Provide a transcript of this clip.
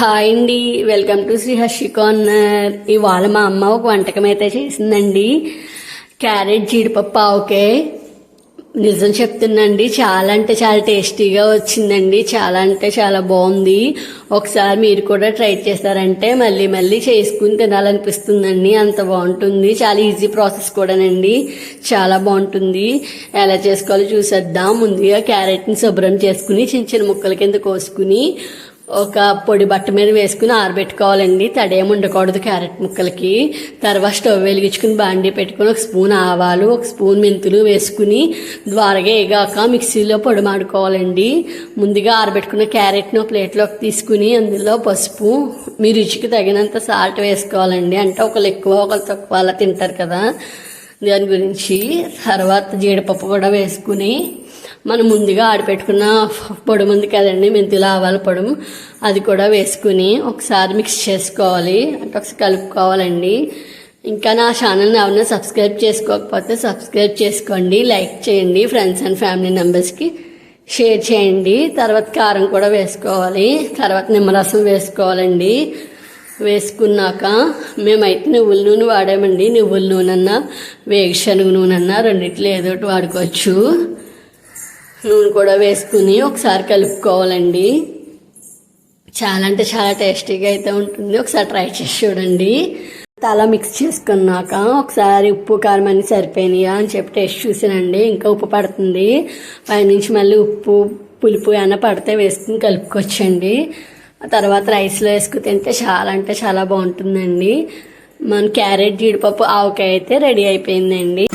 Hi అండి. Welcome to Shri Harshi corner. ఇవాళ మా అమ్మ ఒక వంటకం అయితే చేసిందండి. క్యారెట్ జీడిపప్పు ఆవకే నిజం చెప్తుందండి చాలా అంటే చాలా టేస్టీగా వచ్చిందండి. చాలా అంటే చాలా బాగుంది. ఒకసారి మీరు కూడా ట్రై చేస్తారంటే మళ్ళీ మళ్ళీ చేసుకుని తినాలనిపిస్తుందండి. అంత బాగుంటుంది. చాలా ఈజీ ప్రాసెస్ కూడానండి. చాలా బాగుంటుంది. ఎలా చేసుకోవాలో చూసేద్దాం. ముందుగా క్యారెట్ని శుభ్రం చేసుకుని చిన్న చిన్న ముక్కల కింద కోసుకుని ఒక పొడి బట్ట మీద వేసుకుని ఆరబెట్టుకోవాలండి. తడేం ఉండకూడదు క్యారెట్ ముక్కలకి. తర్వాత స్టవ్ వెలిగించుకుని బాండీ పెట్టుకుని ఒక స్పూన్ ఆవాలు ఒక స్పూన్ మెంతులు వేసుకుని ద్వారగా వేగాక మిక్సీలో పొడి మాడుకోవాలండి ముందుగా ఆరబెట్టుకున్న క్యారెట్ను ప్లేట్లోకి తీసుకుని అందులో పసుపు మీ రుచికి తగినంత సాల్ట్ వేసుకోవాలండి. అంటే ఒకళ్ళు ఎక్కువ ఒకళ్ళు తక్కువ అలా తింటారు కదా. దాని గురించి తర్వాత జీడిపప్పు కూడా వేసుకుని మనం ముందుగా ఆడపెట్టుకున్న పొడుము ఉంది కదండి మెంతులు ఆవాల పొడుము అది కూడా వేసుకుని ఒకసారి మిక్స్ చేసుకోవాలి. అంటే ఒకసారి కలుపుకోవాలండి. ఇంకా నా ఛానల్ని ఎవరైనా సబ్స్క్రైబ్ చేసుకోకపోతే సబ్స్క్రైబ్ చేసుకోండి లైక్ చేయండి ఫ్రెండ్స్ అండ్ ఫ్యామిలీ మెంబర్స్కి షేర్ చేయండి. తర్వాత కారం కూడా వేసుకోవాలి. తర్వాత నిమ్మరసం వేసుకోవాలండి. వేసుకున్నాక మేమైతే నువ్వుల నూనె వాడామండి. నువ్వుల నూనె అన్నా వేరుశనగ నూనె అన్నా రెండిట్లో ఏదో ఒకటి వాడుకోవచ్చు. నూనె కూడా వేసుకుని ఒకసారి కలుపుకోవాలండి. చాలా అంటే చాలా టేస్టీగా అయితే ఉంటుంది. ఒకసారి ట్రై చేసి చూడండి. అలా మిక్స్ చేసుకున్నాక ఒకసారి ఉప్పు కారం అన్ని సరిపోయినాయా అని చెప్పి టేస్ట్ చూసానండి. ఇంకా ఉప్పు పడుతుంది. పైనుంచి మళ్ళీ ఉప్పు పులుపు ఏమైనా పడితే వేసుకుని కలుపుకొచ్చండి తర్వాత రైస్లో వేసుకుని తింటే చాలా అంటే చాలా బాగుంటుందండి. మన క్యారెట్ జీడిపప్పు ఆవకాయ అయితే రెడీ అయిపోయిందండి.